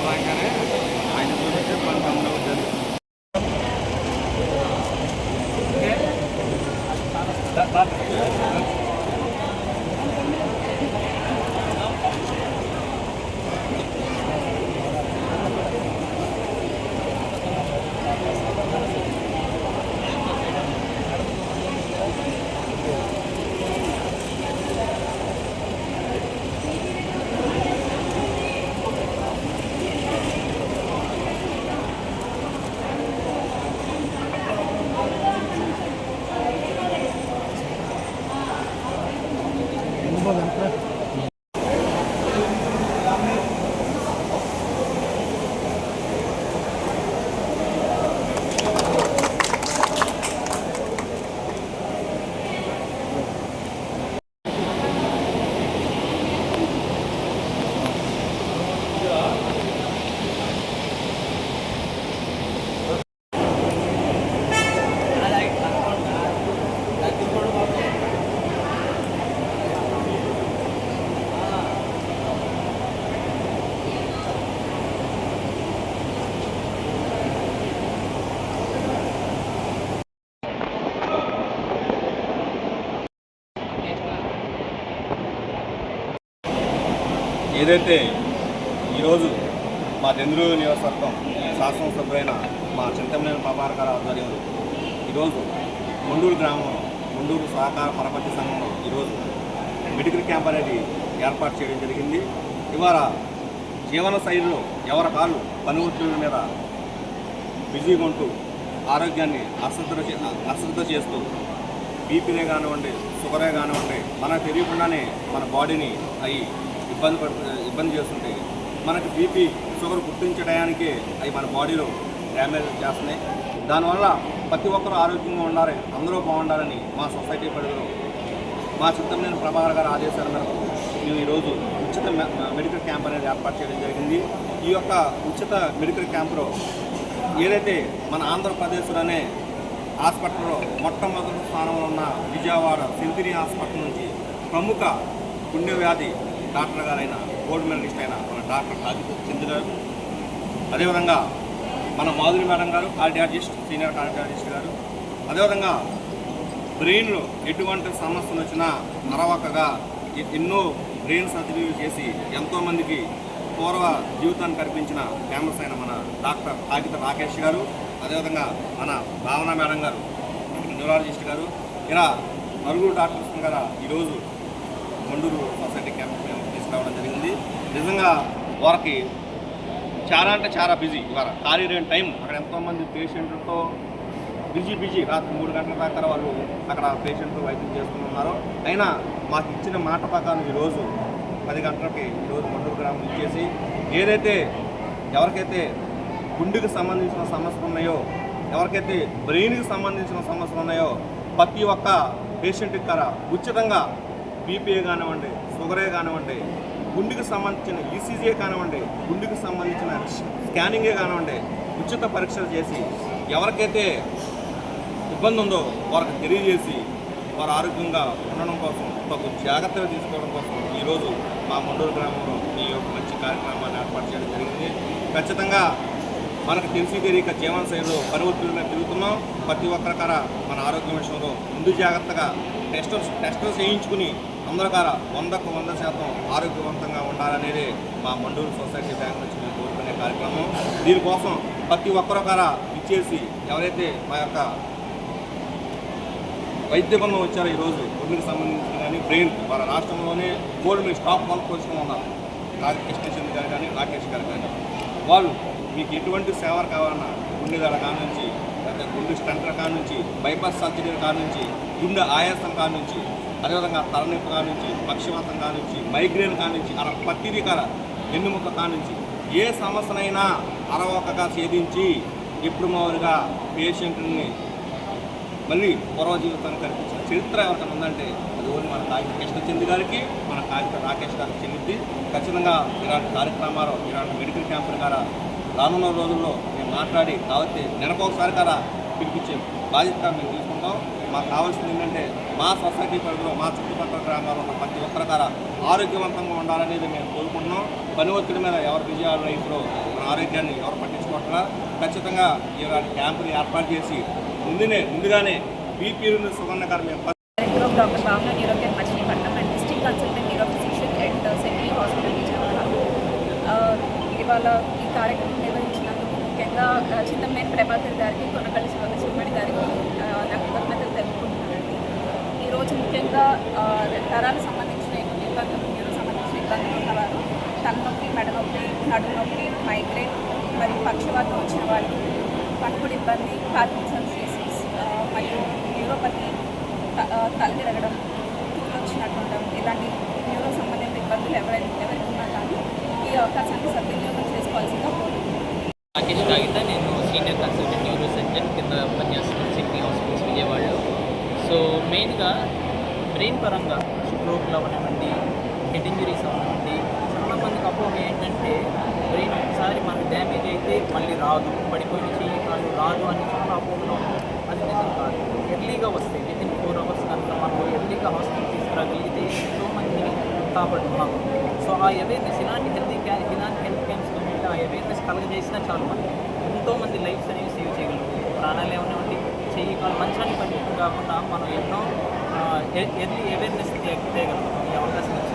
గారు రాగానే ఆయన చూస్తే పని గమనం జరిగింది ఏదైతే ఈరోజు మా చంద్రూరు నియోజకవర్గం శాసనసభ్యులైన మా చింతమనేని ప్రభాకర్ ఆధ్వర్యంలో ఈరోజు ముండూరు గ్రామంలో ముండూరు సహకార పరపతి సంఘంలో ఈరోజు మెడికల్ క్యాంప్ అనేది ఏర్పాటు చేయడం జరిగింది. ఇవాళ జీవన శైలిలో ఎవరి కాళ్ళు పని ఒత్తిడి మీద బిజీగా ఉంటూ ఆరోగ్యాన్ని అశ్రద్ధ చే- అశ్రద్ధ చేస్తూ బీపీనే కానివ్వండి షుగరే కానివ్వండి మనకు తెలియకుండానే మన బాడీని అవి ఇబ్బంది పడుతుంది ఇబ్బంది చేస్తుంటాయి మనకి బీపీ షుగర్ గుర్తించడానికే అవి మన బాడీలో డ్యామేజ్ చేస్తున్నాయి. దానివల్ల ప్రతి ఒక్కరూ ఆరోగ్యంగా ఉండాలి అందరూ బాగుండాలని మా సొసైటీ పరిధిలో మా చిత్తమనేని ప్రభాకర్ గారి ఆదేశాల మేరకు మేము ఈరోజు ఉచిత మెడికల్ క్యాంప్ అనేది ఏర్పాటు చేయడం జరిగింది. ఈ యొక్క ఉచిత మెడికల్ క్యాంపులో ఏదైతే మన ఆంధ్రప్రదేశ్లోనే హాస్పిటల్లో మొట్టమొదటి స్థానంలో ఉన్న విజయవాడ సింతిని హాస్పిటల్ నుంచి ప్రముఖ గుండె వ్యాధి డాక్టర్ గారైన గోల్డ్ మెడలిస్ట్ అయిన మన డాక్టర్ రాజు చంద్ర గారు. అదేవిధంగా మన మాధురి మేడం గారు కార్డియాలజిస్ట్ సీనియర్ కార్డియాలజిస్ట్ గారు. అదేవిధంగా బ్రెయిన్లో ఎటువంటి సమస్యలు వచ్చినా మరవకగా ఎన్నో బ్రెయిన్ సర్జరీలు చేసి ఎంతోమందికి పూర్వ జీవితాన్ని కల్పించిన ఫేమస్ అయిన మన డాక్టర్ కాగిత రాకేష్ గారు. అదేవిధంగా మన భావన మేడం గారు న్యూరాలజిస్ట్ గారు. ఇలా నలుగురు డాక్టర్స్ గారు ఈరోజు మండూరు సొసైటీ క్యాంప్ మేము తీసుకురావడం జరిగింది. నిజంగా వారికి చాలా అంటే చాలా బిజీ ఇవాళ. ఖాళీ లేని టైం. అక్కడ ఎంతోమంది పేషెంట్లతో బిజీ బిజీ. రాత్రి మూడు గంటల దాకా వాళ్ళు అక్కడ పేషెంట్లు వైద్యం చేస్తున్నారు అయినా మాకు ఇచ్చిన మాట ప్రకారం ఈరోజు పది గంటలకి ఈరోజు మండూరు గ్రామం ఇచ్చేసి ఏదైతే ఎవరికైతే గుండెకి సంబంధించిన సమస్యలు ఉన్నాయో ఎవరికైతే బ్రెయిన్కి సంబంధించిన సమస్యలు ఉన్నాయో ప్రతి ఒక్క పేషెంట్కి ఇక్కడ ఉచితంగా బీపీఏ కానివ్వండి షుగరే కానివ్వండి గుండెకి సంబంధించిన ఈసీజీఏ కానివ్వండి గుండెకి సంబంధించిన స్కానింగే కానివ్వండి ఉచిత పరీక్షలు చేసి ఎవరికైతే ఇబ్బంది ఉందో వారికి తెలియజేసి వారు ఆరోగ్యంగా ఉండడం కోసం తగు జాగ్రత్తలు తీసుకోవడం కోసం ఈరోజు మా మండూరు గ్రామంలో ఈ యొక్క మంచి కార్యక్రమాన్ని ఏర్పాటు చేయడం జరిగింది. ఖచ్చితంగా మనకు తెలిసి తెలియక జీవన శైలిలో పని తిరుగుతున్నాం. ప్రతి ఒక్కరికర మన ఆరోగ్యం విషయంలో ముందు జాగ్రత్తగా టెస్టర్స్ టెస్టర్స్ చేయించుకుని అందరికర వందకు వంద శాతం ఆరోగ్యవంతంగా ఉండాలనేది మా మండూరు సొసైటీ బ్యాంక్ నుంచి మేము కోరుకునే కార్యక్రమం. దీనికోసం ప్రతి ఒక్కరికర ఇచ్చేసి ఎవరైతే మా యొక్క వైద్య బృందం వచ్చారో ఈరోజు గుండెకి సంబంధించిన కానీ బ్రెయిన్ వాళ్ళ రాష్ట్రంలోనే గోల్డ్ మీరు స్టాప్ వన్ పొజిషన్ ఉన్నారు. రాకేష్ చంద్ర గారు కానీ రాకేష్ గారు కానీ వాళ్ళు మీకు ఎటువంటి సేవలు కావాలన్నా గుండెదల కానుంచి లేదా గుండె స్టంటర్ కానుంచి బైపాస్ సర్జరీ కానుంచి గుండె ఆయాసం కానుంచి అదేవిధంగా తలనొప్పి కానుంచి పక్షవాతం కానించి మైగ్రేన్ కానించి అలా ప్రతిదీ కల ఎన్నుముక కానుంచి ఏ సమస్యనైనా అరవకగా ఛేదించి ఇప్పుడు మామూలుగా పేషెంట్ని మళ్ళీ పూర్వ జీవితాన్ని కల్పించిన చరిత్ర ఎవరికైనా ఉందంటే అది ఓన్లీ మన కాగిత కృష్ణచంద్ర గారికి మన కాగిత రాకేష్ గారికి చెందింది ఖచ్చితంగా ఇలాంటి కార్యక్రమాలు ఇలాంటి మెడికల్ క్యాంపుల ద్వారా రానున్న రోజుల్లో మేము మాట్లాడి కాబట్టి నెలకొకసారి కదా పిలిపించే బాధ్యత మేము తీసుకుంటాం. మాకు కావాల్సింది ఏంటంటే మా సొసైటీ పరిధిలో మా చుట్టుపక్కల గ్రామాల్లో ఉన్న ప్రతి ఒక్కరి ద్వారా ఆరోగ్యవంతంగా ఉండాలనేది మేము కోరుకుంటున్నాం. పని ఒత్తిడి మీద ఎవరు విజయాలు రైతులో మన ఆరోగ్యాన్ని ఎవరు పట్టించుకోవట్లా? ఖచ్చితంగా ఇలాంటి క్యాంపులు ఏర్పాటు చేసి ముందునే ముందుగానే బీపీ సుగంధ గారు మేము director of doctor Bhavana neurocare Machilipatnam and district consultant neuro physician at Sentry hospital Vijayawada ఆ, ఇవాళ ఈ కార్యక్రమం నిర్వహించినందుకు ముఖ్యంగా ఆ, చింతమనేని ప్రభాకర్ గారికి కొనకల్లి శివ సుమ్మడి గారికి నా కృతజ్ఞతలు తెలుపుకుంటున్నానండి ఈరోజు ముఖ్యంగా తరాలకు సంబంధించిన సంబంధించిన ఇబ్బందులు మీరు సంబంధించిన ఇబ్బందులు ఉన్నవారు తలనొప్పి మెడనొప్పి నడుము నొప్పి మైగ్రేన్ మరియు పక్షవాతం వచ్చిన వాళ్ళు పట్టుకుడి ఇబ్బంది పార్కిన్సన్స్ డిసీజ్ మరియు న్యూరోపతి తల తిరగడం తూలు వచ్చినట్టు ఉండడం ఇలాంటి న్యూరో సంబంధిత ఇబ్బందులు ఎవరైనా ఎవరికి ఉన్నా కానీ ఈ అవకాశాన్ని సద్వినియోగం చేసుకోవాల్సిందిగా కోరుకుంటున్నాను రాకేష్ కాగిత నేను సీనియర్ కన్సల్టెంట్ న్యూరో సర్జన్ కింద పనిచేస్తున్నాను సిడ్నీ హాస్పిటల్స్ విజయవాడలో సో మెయిన్గా బ్రెయిన్ పరంగా స్ట్రోక్లు అవనివ్వండి హెడ్ ఇంజరీస్ అవనివ్వండి చాలా మందికి అపోహ ఏంటంటే బ్రెయిన్ ఒకసారి మనకు డ్యామేజ్ అయితే మళ్ళీ రాదు పడిపోయిన చెయ్యి కాదు రాదు అని చాలా అపోహలో అది నిజం కాదు. ఎర్లీగా వస్తాయి విత్ ఇన్ ఫోర్ అవర్స్ కనుక మనం ఎర్లీగా హాస్పిటల్ తీసుకురాగలిగితే ఎంతో మందిని కాపాడుతున్నాం సో ఆ అవేర్నెస్ ఇలాంటి హెల్తీ క్యాన్ ఇలాంటి హెల్త్ క్యాంప్స్ ఆ అవేర్నెస్ కలగజేసినా చాలు మనకి. ఎంతోమంది లైఫ్స్ అనేవి సేవ్ చేయగలుగుతాయి ప్రాణాలు ఏమనివ్వండి? చెయ్యి కాలు మంచాన్ని పని కాకుండా మనం ఎన్నో ఎన్ని అవేర్నెస్ తేగలుగుతాం ఈ అవకాశం